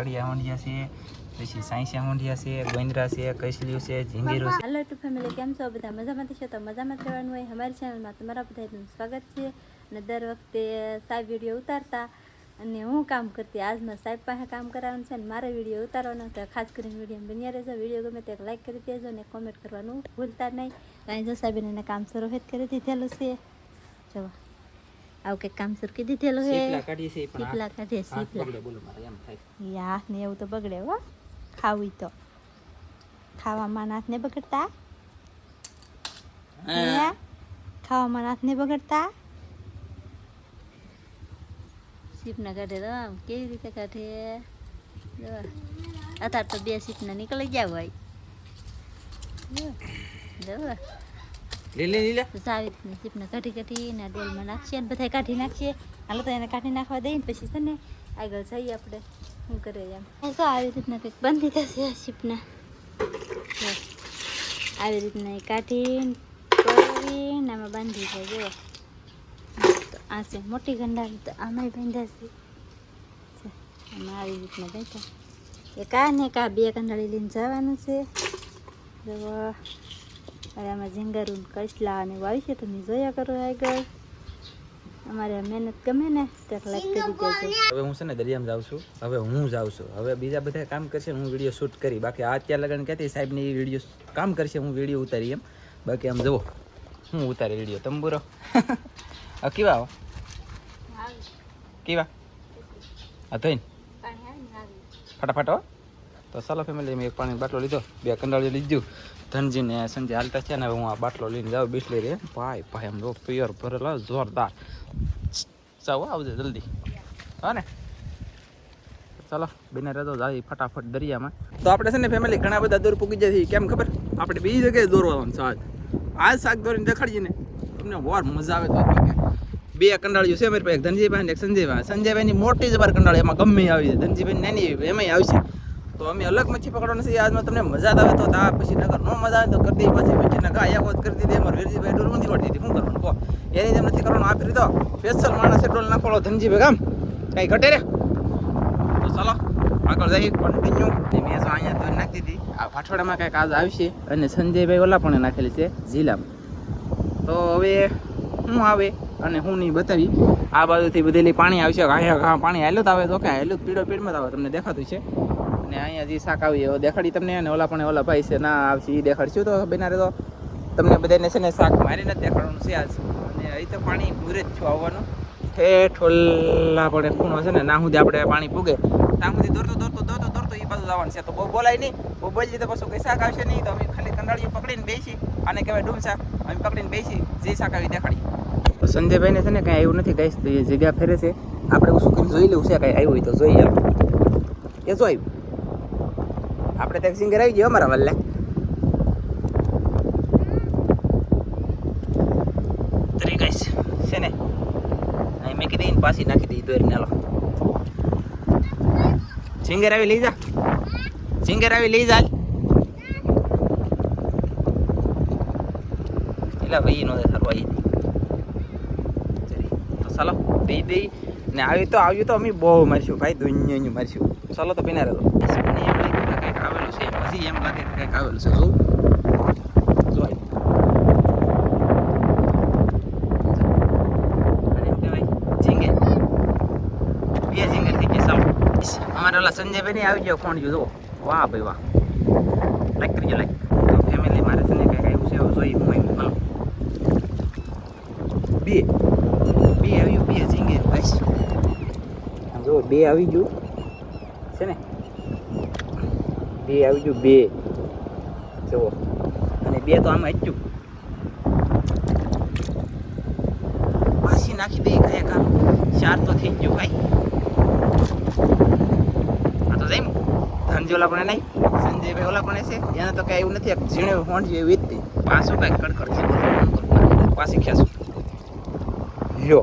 કડિયા હોંડિયા છે, પછી સાંઈસિયા હોંડિયા છે ગોંદરા છે, કૈસલ્યું છે, ઝીંગીરું છે. હેલો ટુ ફેમિલી કેમ છો? બધા મજામાં છો? તો મજામાં રહેવાનું હોય. અમારી ચેનલમાં તમારા બધાનું સ્વાગત છે. અને દર વખતે સાહેબ વીડિયો ઉતારતા. અને હું કામ કરતી આજમાં સાહેબ પાસે કામ કરાવવાનું છે અને મારે વીડિયો ઉતારવાનો તો ખાસ કરીને વીડિયો બન્યા રહેજો. વીડિયો ગમે તો લાઈક કરી દેજો અને કોમેન્ટ કરવાનું ભૂલતા નહીં. કાંઈ જો સાહેબને એને કામ શરૂ હેત કરી દીધેલું છે. જો આવું કંઈક કામ કરી દીધેલું હે. સીપલા કાઢીએ સીપલા બોલો મારે એમ થાય. યા ને એવું તો બગડે હો. ખાવું તો. ખાવામાં નાથ ને બગડતા? ખાવામાં નાથ ને બગડતા? સીપના કાઢે તો આમ કેવી રીતે કાઢે? અત્યારે તો બે સીપના નીકળી ગયા હોય. લીલે લીલે રીતની સીપને કાઢી કાઢી ને ડોલમાં નાખીએ અને બધાય કાઢી નાખીએ. હાલો તો એને કાઢી નાખવા દઈએ પછી છે ને આગળ જઈએ આપણે. શું કરે એમ. તો આવી રીતના કંઈક બાંધી થશે આ સીપના આવી રીતના એ કાઢીને આમાં બાંધી છે જો આ છે મોટી ગંડાળી, તો આમાંય બાંધ્યા છે. આમાં આવી રીતના બાંધ્યા. એ કા ને કા બે કંડાળી લઈને જવાનું છે. અને આમાં ઝીંગારું કસલા અને વાવી છે તમે જોયા કરો આગળ અમારે મહેનત ગમે ને તો લાઈક કરી દેજો હવે હું છે ને દરિયામાં જાઉં છું. હવે હું જાઉં છું. હવે બીજા બધા કામ કરશે હું વીડિયો શૂટ કરી. બાકી આ અત્યારે લગન કહેતી સાહેબની વીડિયો કામ કરશે હું વીડિયો ઉતારી એમ. બાકી આમ જુઓ હું ઉતારી વીડિયો તંબુરો. કેવા આવો કેવા? હા થઈને ફટાફટ હો. તો ચાલો ફેમિલી મેં એક પાણી બાટલો લીધો, બે કંડાળી લીધું. ધનજીને સંજય હાલતા છે ને હવે હું આ બાટલો લઈને જાઉં બિસ્લેરી. રે ભાઈ ભાઈ, આમ રો પ્યોર ભરેલા, જોરદાર. જાઓ આવજે જલ્દી. હા ને? ચાલો, બેને રહેતો જાય ફટાફટ દરિયામાં. તો આપણે છે ને ફેમિલી ઘણા બધા દૂર પૂગી જાય કેમ ખબર? આપણે બીજી જગ્યાએ દોરવાનું શાક આ શાક દોરીને દેખાડીએ ને, તમને વાર મજા આવે તો બે કંડાળીઓ છે મારી પાસે ધનજીભાઈ ને એક સંજયભાઈ. સંજયભાઈની મોટી જબર કંડાળી, એમાં ગમે આવી છે ધનજીભાઈ નાની એમાંય આવશે. તો અમે અલગ મચ્છી પકડવાની છે આજમાં તમને મજા આવે તો આ પછી નગર નો મજા આવે તો કરી દઈએ પછી વચ્ચે નગા આયા કરી દીધી. અમારે વીરજીભાઈ ડોલ નથી વળતી હતી. શું કરવાનું કહો? એની જેમ નથી કરવાનું. આપી દીધો. સ્પેશિયલ માણસે ડોલ નાખોલો ધનજીભાઈ, કામ? કઈ ઘટે રે? તો ચાલો, આગળ જઈએ. કન્ટિન્યુ મેં જો અહીંયા તો નાખી દીધી. આ પાછોડામાં કંઈક આજ આવશે. અને સંજયભાઈ ઓલા પણ નાખેલી છે ઝીલામ. તો હવે શું આવે અને હું નહીં બતાવી. આ બાજુથી બધેલી પાણી આવશે. ઘાયા ઘા પાણી હાલ્યું તો આવે. તો કે હાલ્યું પીડો પીડમાં જ આવે. તમને દેખાતું છે. અને અહીંયા જે શાક આવી એવો દેખાડી તમને અને ઓલા પણ ઓલા ભાઈ છે, ના, આવશે એ દેખાડશું તો બેનારે તો. તમને બધાને છે ને શાક મારીને જ દેખાડવાનું છે આજ. અને અહીં તો પાણી પૂરે જ છું આવવાનું. ઠેઠ ઓલા પણ ખૂણો છે ને, ના સુધી આપણે પાણી પૂગે. ત્યાં સુધી દોરતો દોરતો દોરતો દોરતો એ બાજુ જવાનું છે. તો બહુ બોલાય નહીં. બહુ બોલી તો પછી કઈ શાક આવશે નહીં. તો અમે ખાલી કંડાળીઓ પકડીને બેસી અને કહેવાય ડૂમ શાક અમે પકડીને બેસી જે શાક આવી દેખાડી. તો સંજયભાઈને છે ને કાંઈ આવ્યું નથી કહીશ તો એ જગ્યા ફેરે છે. આપણે શું કરીને જોઈ લેવું છે, કાંઈ આવ્યું હોય તો જોઈએ એ આવ્યું આપણે ત્યાં સિંગર આવી ગયો અમારા વલ્લે. તરી ગઈશ છે ને? અહીં મેં કીધી પાછી નાખી દીધી દોરીને હાલો. સિંગર આવી લઈ જા. સિંગર આવી લઈ જા. એટલે ભાઈ નો સારું આવી તો ચાલો દઈ દઈ. ને આવી તો આવ્યું તો અમે બહુ મારશું ભાઈ દુનિયા મારશું. ચાલો તો પીના રહેતો આવેલું છે હજી એમ લાગે કે કંઈક આવેલું છે જોઉં જો આવ્યું. અને એમ કહેવાય ઝીંગે બે ઝીંગે થઈ ગયા ચાલો અમારે ઓલા સંજયભાઈ ને આવી ગયો ફોન જો વાહ ભાઈ વાહ લાઈક કરજો લાઈક ફેમિલી મારે છે ને કંઈક આવ્યું છે એવું જોઈ હું આવ્યું ચાલો બે બે આવ્યું બે ઝીંગે બસ આમ જો બે આવી ગયું છે ને બે આવી ગયું બે. જુઓ. અને બે તો આમાં જ પાછી નાખી દઈએ કયા કામ ચાર તો થઈ ગયું ભાઈ આ તો જઈમ ધનજી ઓલા પણ નહીં સંજયભાઈ ઓલા પણ છે એને તો કાંઈ એવું નથી ઝીણે હોંડ જેવી જ હતી. પાછું કઈ કડકડ પાછી ખેંચું. જો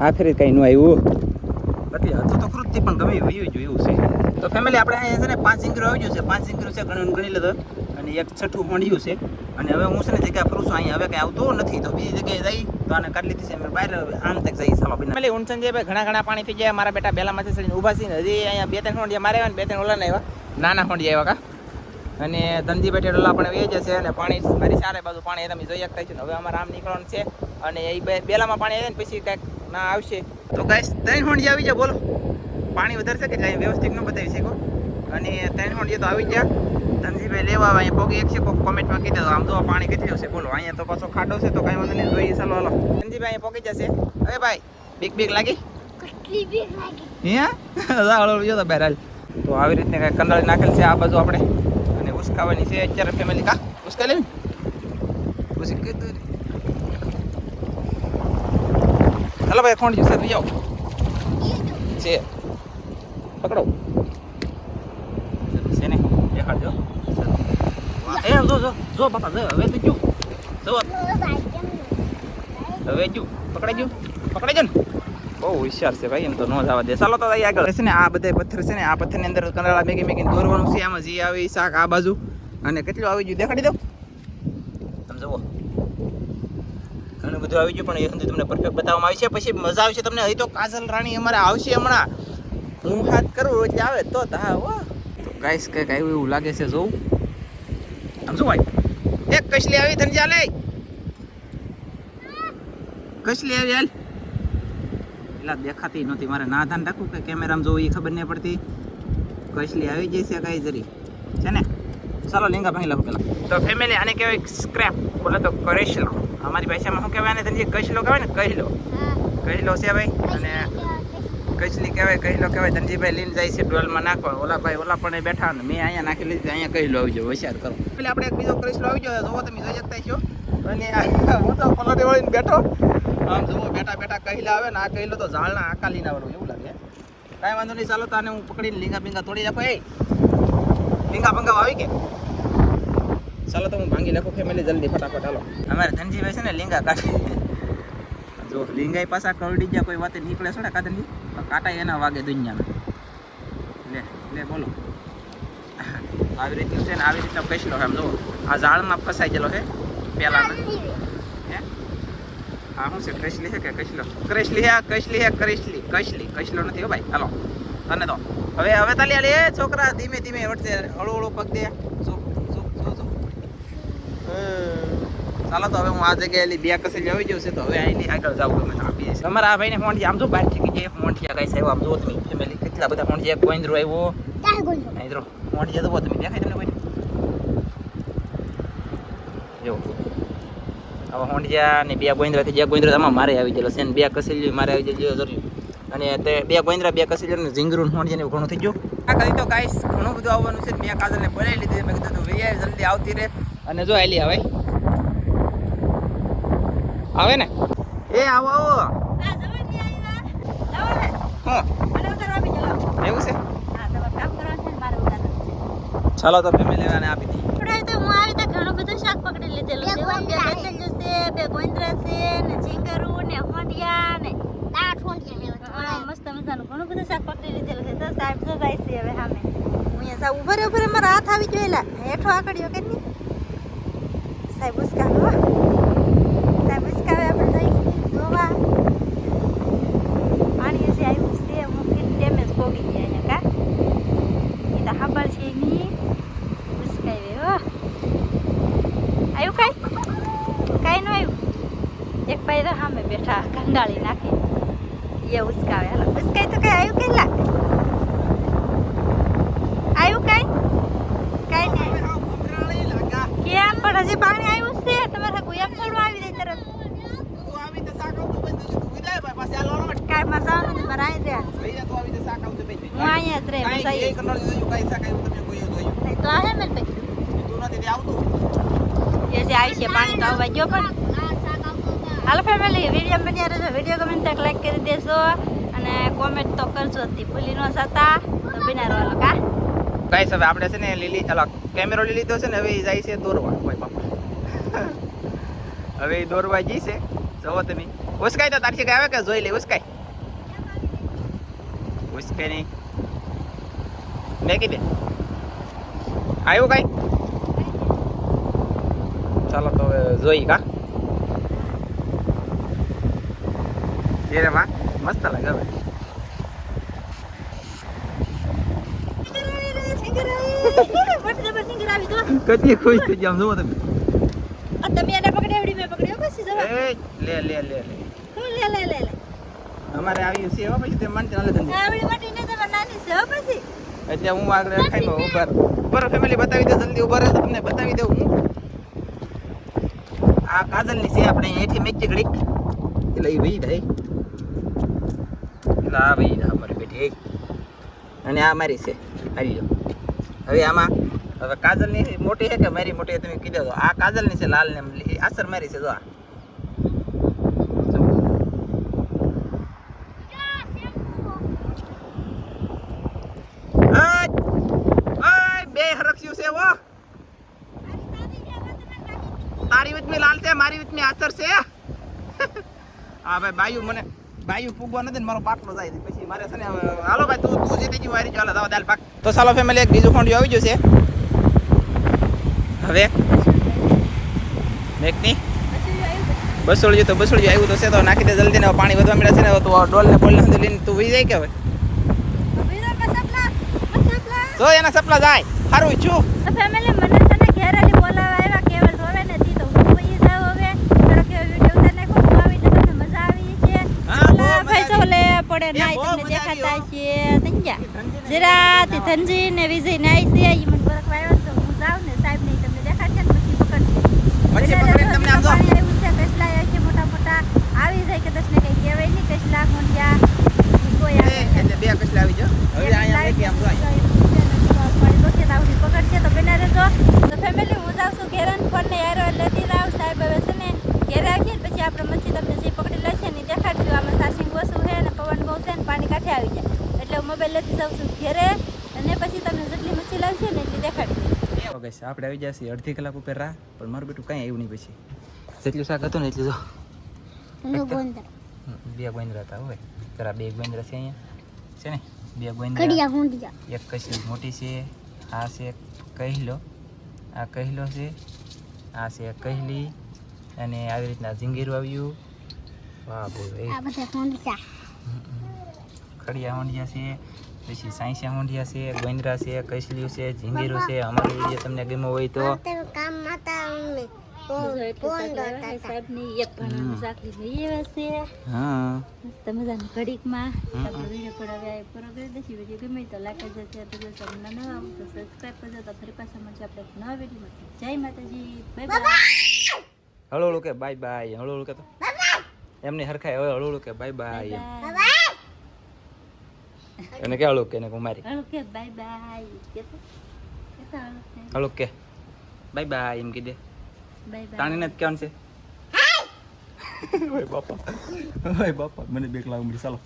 આખરે કાંઈ નું આવ્યું. નથી, હજુ તો કૃતિ પણ ગમે એવું એવું છે. તો ફેમિલી આપણે અહીંયા છે ને પાંચ સિંગરો આવી ગયું છે. પાંચ સિંગરો છે ઘણી ગણી લીધો. અને એક છઠ્ઠું હોંડિયું છે. અને હવે હું છે ને જગ્યાએ ફરું છું, અહીંયા હવે કંઈ આવતો નથી. તો બીજી જગ્યાએ જઈ, તો આને કાઢી લીધી છે. બહાર આમ તક જઈ ચાલો બિના. એટલે હું સંજય ઘણા ઘણા પાણી થઈ ગયા. મારા બેટા બેલામાંથી ચડીને ઊભા છે હજી અહીંયા બે ત્રણ હોંડિયા મારે આવ્યા બે ત્રણ ઓલા આવ્યા. નાના હોંડિયા આવ્યા કા. અને ધનજી બેઠે ડોલા પણ વેચે છે અને પાણી મારી ચારે બાજુ પાણી તમે જોઈ શકતા છે હવે અમારે આમ નીકળવાનું છે. અને એ બેલામાં પાણી આવે ને, પછી કાંઈક ના આવશે. તો ગાઈસ, ત્રણ હોંડિયા આવી જાય બોલો. પાણી વધારે છે કે જાય વ્યવસ્થિત ન બતાવી શકો. અને ત્રણ ખોંડિયા તો આવી ગયા. ધનજીભાઈ લેવા આવે અહીંયા પોગી એક છે કોક કોમેન્ટમાં કીધું આમ તો પાણી કેટલું છે બોલો. અહીંયા તો પાછો ખાડો છે તો કાંઈ વાંધો નહીં. જોઈએ ચાલો હાલો. ધનજીભાઈ અહીંયા પોગી જશે. હવે ભાઈ બીક બીક લાગી? હે? હળો જો તો બહેરાલ. તો આવી રીતે કંઈ કંડાળી નાખેલ છે આ બાજુ આપણે. અને ઉસકાવાની છે અત્યારે ફેમિલી કા? ઉસકા લેવી? ઉસી કીધું ચાલો ભાઈ કોણ જશે લઈ જાઓ. છે. પકડો. છે ને? દેખાડજો. એ, જો જો જો, બાપા, જો, હવે તો જો. જો. હવે જો. પકડાઈ ગયું પકડાઈ ગયું ને. બહુ હોશિયાર છે ભાઈ, એમ તો ન જવા દે. ચાલો તો આગળ. છે ને આ બધા પથ્થર છે ને, આ પથ્થરની અંદર કંડાળા મેગી મેગી દોરવાનું છે. આમાં જે આવી શાક આ બાજુ. અને કેટલું આવી ગયું? દેખાડી દો. તમે જુઓ. ઘણું બધું આવી ગયું, પણ એ તમને પરફેક્ટ બતાવવામાં આવશે પછી મજા આવશે તમને. અહીં તો કાજલ રાણી અમારે આવશે હમણાં. હું હાથ કરું એટલે આવે તો હા હો તો ગાઈસ કંઈક આવ્યું એવું લાગે છે જોઉં આમ શું ભાઈ? એક કસલી આવી તને ચાલે કસલી આવી હાલ. પેલા દેખાતી નહોતી મારે ના ધ્યાન રાખવું કે કેમેરામાં જોવું એ ખબર નહીં પડતી. કસલી આવી જશે કઈ જરી. છે ને? ચાલો લીંગા ભાંગી લખો પેલા. તો ફેમિલી આને કહેવાય સ્ક્રેપ બોલે તો કરેશલો. અમારી ભાષામાં શું કહેવાય આને ધનજી કસલો કહેવાય ને કહેલો. કહેલો છે ભાઈ. અને કચલી કહેવાય કહેલો કહેવાય ધનજીભાઈ લઈને જાય છે ડોલમાં નાખવા. ઓલા ભાઈ ઓલા પણ બેઠા ને મેં અહીંયા નાખી લીધી અહીંયા કહેલો આવી જાવ હોશિયાર કરો. એટલે આપણે એક બીજો કરેશલો આવી ગયો જોવો તમે જોઈ શકતા છો અને હું તો પલટી વળીને બેઠો. આમ જુઓ બેઠા બેઠા કહી આવે ને આ કહેલો તો ઝાડના આકા લઈને આવેલું એવું લાગે. કાંઈ વાંધો નહીં ચાલો તો આને હું પકડીને લીંગા પીંગા તોડી રાખો એ લીંગા પંગા આવી કે ચાલો તો હું ભાંગી નાખું ફેમિલી જલ્દી ફટાફટ હાલો. અમારે ધનજીભાઈ છે ને લીંગા કાઢે. જો લીંગાઈ પાછા કરડી ગયા કોઈ વાતે નીકળે છે ને કાતરની કાંટા એના વાગે દુનિયાના. લે લે, બોલો. આવી રીતનું છે ને આવી રીતનો કસલો એમ, જુઓ. આ ઝાડમાં ફસાઈ ગયેલો છે પહેલાના હે? શું છે, કસલી છે કે કસલો? કરેશલી હે કસલી હે કરેશલી કસલી, કસલો નથી હો ભાઈ. હાલો, તને તો. હવે હવે તાલી લે છોકરા ધીમે ધીમે વટશે હળુ હળુ પગ દે. શું શું શું જો ચાલો તો હવે હું આ જગ્યાએ બે કસે આવી જવું છે તો હવે અહીંની આગળ જાવ ગમે આપી દઈશ તમારા આ ભાઈને ફોન આમ જો બહારથી કે ફોનથી કઈ સાહેબ આમ જો તમે ફેમિલી કેટલા બધા ફોન છે ગોઈન્દ્રો આવ્યો ગોઈન્દ્રો ફોન છે તો તમે દેખાય તમને કોઈ? જો. હવે હોંડિયા ને બે ગોઈન્દ્રા થી જે ગોઈન્દ્રા આમાં મારે આવી ગયેલો છે ને બે કસેલી મારે આવી ગયેલો જરૂર અને તે બે ગોઈન્દ્રા બે કસેલી ને ઝીંગરું હોંડિયા ને ઘણું થઈ ગયું. આ કરી તો કાંઈ ઘણું બધું આવવાનું છે મેં કાજલને બોલાવી લીધી મેં કીધું તું વૈયા જલ્દી આવતી રહે. અને જો આલી આવે આવે ને? એ આવો આવો. એવું છે? ચાલો તો ફેમિલી આને આપી દી હું આવી તો ઘણું બધું શાક પકડી લીધેલું છે બે કચંજુ છે બે ગોંદરા છે ને ઝીંગરું ને હોંડિયા ને હા, મસ્ત મજાનું. ઘણું બધું શાક પકડી લીધેલું છે. તો સાહેબ તો જાય છે હવે સામે. હું અહીંયા ઉભરે ઉભરે મારા હાથ આવી જોયેલા હેઠો આકડ્યો કે નહીં સાહેબ ઉસકાવે હો સાહેબ ઉસકાવે આપણે જઈશું જોવા પાણી હજી આવ્યું છે મૂકી ડેમેજ પોગી ગયા અહીંયા કા એ તો હાબર છે નહીં ઉસકાવે હો આવ્યું કાંઈ કાંઈ ન આવ્યું એક ભાઈ તો સામે બેઠા કંડાળી નાખી એ ઉસકાવે હાલો ઉસકાઈ તો કઈ આવ્યું કેટલા આવ્યું કાંઈ કાંઈ નહીં કેમ પણ હજી પાણી આવ્યું છે તમારે એમ થોડું આવી જાય તરત. કાંઈ માં નથી મારે અહીં હું અહીંયા જ રહે બસ અહીં તો આ હે મેં એ જે આવી છે પાણી તો આવવા ગયો પણ. હાલ ફેમિલી વીડિયો બન્યા રહેજો. વીડિયો ગમે તો લાઈક કરી દેજો અને કોમેન્ટ તો કરજો. જ ભૂલી ન જતા. તો બિના રહો કા? ગાઈસ, હવે આપણે છે ને લીલી ચાલો કેમેરો લઈ લીધો છે ને, હવે એ જાય છે દોરવા ઓય બાપા હવે એ દોરવા જી છે. જવો તમે. ઉસકાય તો તારથી આવે કે જોઈ લે ઉસકાય ઉસકાય નહીં. મેં કીધે આવ્યું કઈ? ચાલો તો હવે જોઈ કા. એ મસ્ત લાગે હવે. કેટલી ખુશ થઈ ગયા જોવો તમે. તમે એને પકડાવડી મેં પકડ્યો પછી જવા એ લે લે લે લે. હું લે લે લે લે અમારે આવ્યું છે હો પછી તે માનતી ના લેતા આવડી મોટી ને તમે. નાની છે હો પછી એટલે હું આગળ ખાઈ ઉભર ઊભા ફેમિલી બતાવી દે જલ્દી ઉભર રહે તમને બતાવી દઉં હું. આ કાજલની છે આપણે અહીંથી મેચી ઘડીક. એટલે એ ભાઈ ભાઈ એટલે આ ભાઈ અમારી બેઠી અને આ મારી છે આવી જાઓ. હવે આમાં, હવે કાજલની મોટી છે કે મારી મોટી તમે કીધો તો આ કાજલની છે લાલ ને આસર મારી છે, જો આ. તારી વચમે લાલ છે, મારી વચમે આસર છે. હા, ભાઈ, બાયુ મને બાયુ પૂગવા નથી ને મારો પાટલો જાય. પછી મારે છે ને હાલો ભાઈ, તું તું જીતી ગયું વારી ચાલો દાવા દાલ પાક. તો ચાલો ફેમિલી એક બીજું ખોંડિયું આવી ગયું છે. હવે. મેકની. બસોળિયું તો બસોળિયું આવ્યું તો છે તો નાખી દે જલ્દી ને પાણી વધવા મળે છે ને તું ડોલ ને બોલ ને લઈને તું વહી જાય કે હવે? તો એના સપના જાય. સારું છું. ફેમિલી મને છે ને ઘેરેલી બોલાવા આવ્યા કેવલ ને નથી તો હું. પઈ જાવ હવે થોડો કે વિડિયો તને ખૂબ આવી તમને મજા આવી છે હા, ભાઈ ચોલે પડે નાય તમને દેખાતા છે તંજા જરા તે ધનજી ને વિજય નાય છે એ મને બરકવા આવ્યો તો હું જાઉં ને સાહેબ ને તમને દેખાડશે ને પછી પકડશે પછી પકડીને તમને આમ. પાણી આવ્યું છે કસલા આવ્યા છે મોટા મોટા આવી જાય કે દસને કઈ કહેવાય નહીં કસલા મોંડિયા કોઈ એ, આવે એટલે બે કસલા આવી જાઓ હવે અહીંયા મેકી આમ જો અહીંયા. પકડશે તો બેના રહેજો તો ફેમિલી હું જાઉં છું ઘેરન ફોન ને યારો લેતી રાવ સાહેબ હવે છે ને ઘેરે આવીએ ને પછી આપણે મચ્છી તમને જે પકડી લેશે ને ઈ દેખાડશું આમાં સાસિંગ ઓછું છે ને પવન બહુ છે ને પાણી કાંઠે આવી જાય એટલે હું મોબાઈલ લેતી જાઉં છું ઘેરે અને પછી તમને જેટલી મચ્છી લાવશે ને એટલી દેખાડી દઈશ આપણે આવી જશે અડધી કલાક ઉપર રાહ પણ મારું બેટું કાંઈ આવ્યું નહીં પછી. જેટલું શાક હતું ને એટલું જો. બે ગોંદરા હતા હોય જરા બે ગોંદરા છે અહીંયા. છે ને? બે ગોંદરા. એક કશી મોટી છે આ છે કહેલો. આ કહેલો છે આ છે કહેલી. અને આવી રીતના ઝીંગીરું આવ્યું. વાહ બોલ એ. ખડિયા હોંડિયા છે પછી સાંસિયા હોંડિયા છે ગોંદરા છે કસલિયું છે ઝીંગીરું છે અમારો વીડિયો તમને ગમ્યો હોય તો. હળુ કે બાય બાય હળુ કે તો. એમને હરખાય હવે હળુ કે બાય બાય એને કે હળુ કે એને કુમારી હળો કે બાય બાય. કેતો કેતો હળો કે. કે. બાય બાય એમ કીધે બાય બાય. તાણીને જ કેવાનું છે. ઓય બાપા. ઓય બાપા. મને બેક લાવ મળી ચાલો.